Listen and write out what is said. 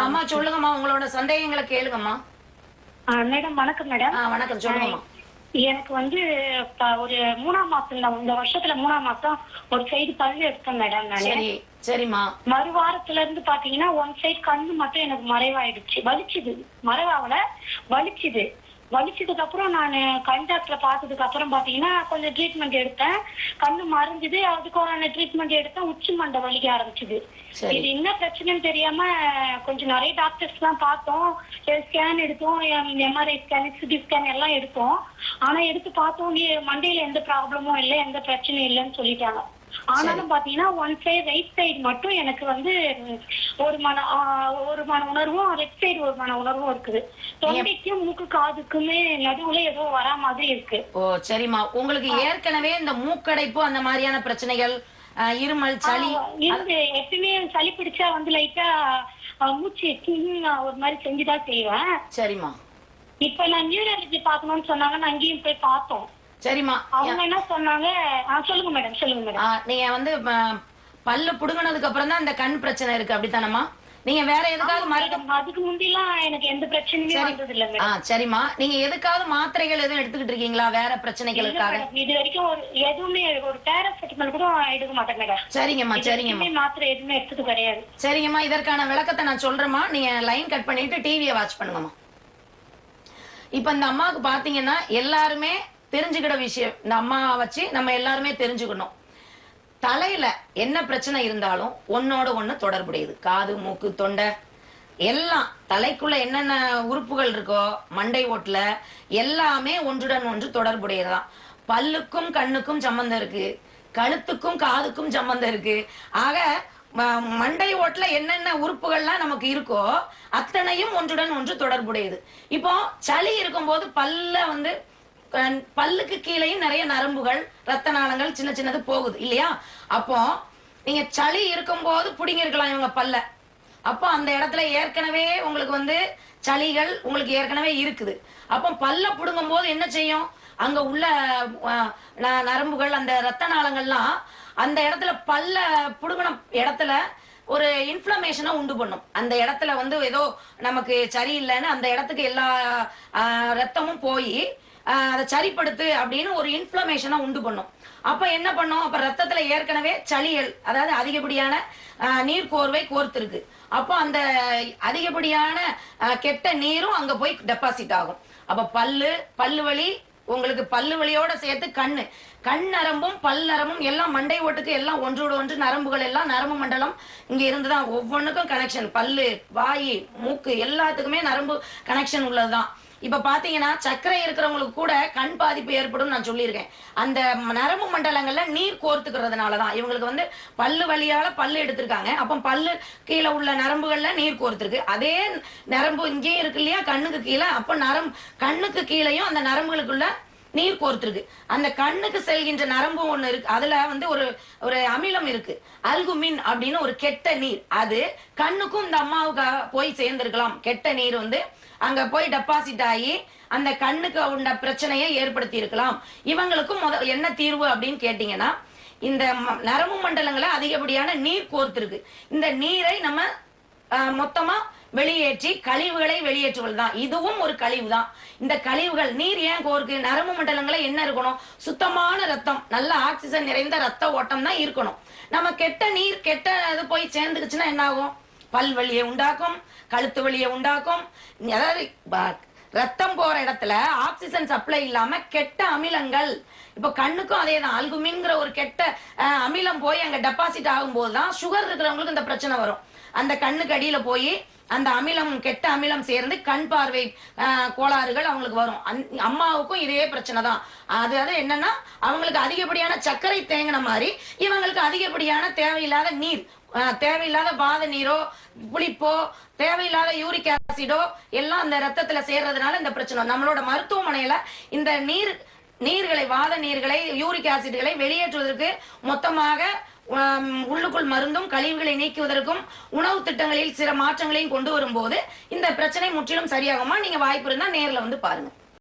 அம்மா சொல்லுங்கம்மா உங்களோட சந்தேகங்களை கேளுங்கம்மா. மேடம் வணக்கம் மேடம். வணக்கம் சொல்லுங்கம்மா. எனக்கு வந்து ஒரு மூணாம் மாசம் தான் இந்த வருஷத்துல மூணாம் மாசம் ஒரு சைடு பல்லு எடுத்தேன் மேடம் நானு. சரி சரிம்மா. மறு வாரத்துல இருந்து பாத்தீங்கன்னா ஒன் சைடு கண்ணு மட்டும் எனக்கு மறைவாயிடுச்சு. வலிச்சுது. மறைவாகல வலிச்சுது. வலிச்சதுக்கு அப்புறம் நான் கண் பார்த்ததுக்கு அப்புறம் பாத்தீங்கன்னா கொஞ்சம் ட்ரீட்மெண்ட் எடுத்தேன். கண்ணு மறைஞ்சது. அதுக்கான ட்ரீட்மெண்ட் எடுத்தேன். உச்சி மண்டை வலிக்க ஆரம்பிச்சுது. இது என்ன பிரச்சனைன்னு தெரியாம கொஞ்சம் நிறைய டாக்டர்ஸ் எல்லாம் பார்த்தோம். ஸ்கேன் எடுத்தோம். எம்ஆர்ஐ ஸ்கேன் சிடி ஸ்கேன் எல்லாம் எடுத்தோம். ஆனா எடுத்து பார்த்தோம் மண்டையில எந்த ப்ராப்ளமும் இல்லை எந்த பிரச்சனையும் இல்லைன்னு சொல்லிட்டாங்க. ஆனாலும் பாத்தீங்கன்னா ஒன் சைடு ரைட் சைடு மட்டும் எனக்கு வந்து ஒரு மன ஒரு மன உணர்வும் லெஃப்ட் சைடு ஒரு மன உணர்வும் இருக்குது. தொண்டைக்கும் மூக்கு காதுக்குமே நடுவுல ஏதோ வரா மாதிரி இருக்கு. ஓ சரிம்மா. உங்களுக்கு ஏற்கனவே இந்த மூக்கடைப்பு அந்த மாதிரியான பிரச்சனைகள் இருமல் சளி இருந்து எப்பயுமே சளி பிடிச்சா வந்து லைட்டா மூச்சு கிங் ஒரு மாதிரி செஞ்சுதான் செய்வேன். சரிம்மா. இப்ப நான் நியூரலஜி பார்க்கணும்னு சொன்னாங்க நான் அங்கேயும் போய் பார்த்தோம். சரிம்மா. அவங்க என்ன சொன்னாங்க? சொல்லுங்க மேடம் சொல்லுங்க மேடம். நீங்க வந்து பல்லு புடுங்கினதுக்கு அப்புறம் தான் இந்த கண் பிரச்சனை இருக்கு அப்படித்தானம்மா? நீங்க வேற எதுக்காவது மருந்து அதுக்கு முந்திலாம் எனக்கு எந்த பிரச்சனையுமே. வந்தது இல்ல ஆ சரிம்மா. நீங்க எதுக்காவது மாத்திரைகள் எதுவும் எடுத்துக்கிட்டு இருக்கீங்களா? வேற பிரச்சனைகளுக்காக? இது வரைக்கும் ஒரு எதுவுமே ஒரு பேராசிட்டமால் கூட எடுக்க மாட்டேன் மேடம். சரிங்கம்மா சரிங்கம்மா. மாத்திரை எதுவுமே எடுத்தது கிடையாது. சரிங்கம்மா இதற்கான விளக்கத்தை நான் சொல்றேம்மா. நீங்க லைன் கட் பண்ணிட்டு டிவியை வாட்ச் பண்ணுங்கம்மா. இப்ப இந்த அம்மாவுக்கு பாத்தீங்கன்னா எல்லாருமே தெரிஞ்சுக்கிற விஷயம். இந்த அம்மாவை வச்சு நம்ம எல்லாருமே தெரிஞ்சுக்கணும். தலையில என்ன பிரச்சனை இருந்தாலும் ஒன்னோட ஒண்ணு தொடர்புடையது. காது மூக்கு தொண்டை எல்லாம். தலைக்குள்ள என்னென்ன உறுப்புகள் இருக்கோ மண்டை ஓட்டுல எல்லாமே ஒன்றுடன் ஒன்று தொடர்புடையதுதான். பல்லுக்கும் கண்ணுக்கும் சம்பந்தம் இருக்கு. கழுத்துக்கும் காதுக்கும் சம்பந்தம் இருக்கு. ஆக ம- மண்டை ஓட்டுல என்னென்ன உறுப்புகள்லாம் நமக்கு இருக்கோ அத்தனையும் ஒன்றுடன் ஒன்று தொடர்புடையது. இப்போ சளி இருக்கும்போது பல்ல வந்து பல்லுக்கு கீழேயும் நிறைய நரம்புகள் ரத்த நாளங்கள் சின்ன சின்னது போகுது இல்லையா? அப்போ நீங்க சளி இருக்கும் போது பிடிங்கிருக்கலாம் இவங்க பல்ல. அப்போ அந்த இடத்துல ஏற்கனவே உங்களுக்கு வந்து சளிகள் உங்களுக்கு ஏற்கனவே இருக்குது. அப்போ பல்ல பிடுங்கும் போது என்ன செய்யும்? அங்க உள்ள ந- நரம்புகள் அந்த ரத்த நாளங்கள்லாம் அந்த இடத்துல பல்ல புடுங்கின இடத்துல ஒரு இன்ஃப்ளமேஷனை உண்டு பண்ணும். அந்த இடத்துல வந்து ஏதோ நமக்கு சரியில்லைன்னு அந்த இடத்துக்கு எல்லா ரத்தமும் போய் அதை சரிப்படுத்து அப்படின்னு ஒரு இன்ஃப்ளமேஷனை உண்டு பண்ணும். அப்ப என்ன பண்ணும்? அப்ப ரத்தத்துல ஏற்கனவே சளியல் அதாவது அதிகப்படியான நீர் கோர்வை கோர்த்திருக்கு. அப்போ அந்த அதிகப்படியான கெட்ட நீரும் அங்க போய் டெபாசிட் ஆகும். அப்ப பல்லு பல்லு வலி உங்களுக்கு பல்லு வலியோட சேர்த்து கண்ணு. கண் நரம்பும் பல் நரம்பும் எல்லாம் மண்டை ஓட்டுக்கு எல்லாம் ஒன்றோடு ஒன்று நரம்புகள் எல்லாம் நரம்பு மண்டலம் இங்க இருந்துதான் ஒவ்வொன்றுக்கும் கனெக்ஷன் பல்லு வாய் மூக்கு எல்லாத்துக்குமே நரம்பு கனெக்ஷன் உள்ளதுதான். இப்ப பாத்தீங்கன்னா சர்க்கரை இருக்கிறவங்களுக்கு கூட கண் பாதிப்பு ஏற்படும் நான் சொல்லியிருக்கேன். அந்த நரம்பு மண்டலங்கள்ல நீர் கோர்த்துக்கிறதுனாலதான். இவங்களுக்கு வந்து பல்லு வழியால பல்லு எடுத்திருக்காங்க. அப்ப பல்லு கீழே உள்ள நரம்புகள்ல நீர் கோர்த்திருக்கு. அதே நரம்பு இங்கேயும் இருக்கு இல்லையா? கண்ணுக்கு கீழே. அப்ப நரம்பு கண்ணுக்கு கீழேயும் அந்த நரம்புகளுக்குள்ள நீர் கோர்த்திருக்கு. அந்த கண்ணுக்கு செல்கின்ற நரம்பு ஒண்ணு இருக்கு. அதுல வந்து ஒரு ஒரு அமிலம் இருக்கு. அல்குமின் அப்படின்னு ஒரு கெட்ட நீர். அது கண்ணுக்கும் இந்த அம்மாவுக்காக போய் சேர்ந்திருக்கலாம். கெட்ட நீர் வந்து அங்க போய் டெபாசிட் ஆகி அந்த கண்ணுக்கு உண்ட பிரச்சனையை ஏற்படுத்தி இருக்கலாம் இவங்களுக்கும் முத என்ன தீர்வு அப்படின்னு கேட்டீங்கன்னா இந்த நரம்பு மண்டலங்களை அதிகப்படியான நீர் கோர்த்திருக்கு. இந்த நீரை நம்ம மொத்தமா வெளியேற்றி கழிவுகளை வெளியேற்றுவது தான் இதுவும் ஒரு கழிவு தான் இந்த கழிவுகள் நீர் ஏன் கோருக்கு? நரம்பு மண்டலங்களை என்ன இருக்கணும்? சுத்தமான ரத்தம் நல்ல ஆக்சிஜன் நிறைந்த ரத்த ஓட்டம் தான் இருக்கணும். நம்ம கெட்ட நீர் கெட்ட அது போய் சேர்ந்துக்குச்சுன்னா என்ன ஆகும் பல் வலியை உண்டாக்கும் கழுத்து வலியை உண்டாக்கும். அதாவது ரத்தம் போற இடத்துல ஆக்சிஜன் சப்ளை இல்லாம கெட்ட அமிலங்கள். இப்போ கண்ணுக்கும் அதே தான் அல்குமிங்கிற ஒரு கெட்ட அமிலம் போய் அங்க டெபாசிட் ஆகும்போது தான் சுகர் இருக்கிறவங்களுக்கு இந்த பிரச்சனை வரும். அந்த கண்ணுக்கு அடியில போய் அந்த அமிலம் கெட்ட அமிலம் சேர்ந்து கண் பார்வை கோளாறுகள் அவங்களுக்கு வரும். அந்- அம்மாவுக்கும் இதே பிரச்சனை தான். அது அது என்னன்னா அவங்களுக்கு அதிகப்படியான சர்க்கரை தேங்கின மாதிரி இவங்களுக்கு அதிகப்படியான தேவையில்லாத நீர் தேவையில்லாத பாத நீரோ புளிப்போ தேவையில்லாத யூரிக் ஆசிடோ எல்லாம் அந்த ரத்தத்துல சேர்றதுனால இந்த பிரச்சனை. நம்மளோட மருத்துவமனையில இந்த நீர் நீர்களை வாத நீர்களை யூரிக் ஆசிட்களை வெளியேற்றுவதற்கு மொத்தமாக உள்ளுக்குள் மருந்தும் கழிவுகளை நீக்குவதற்கும் உணவு திட்டங்களில் சில மாற்றங்களையும் கொண்டு வரும்போது இந்த பிரச்சனை முற்றிலும் சரியாகுமா? நீங்க வாய்ப்பு இருந்தா நேர்ல வந்து பாருங்க.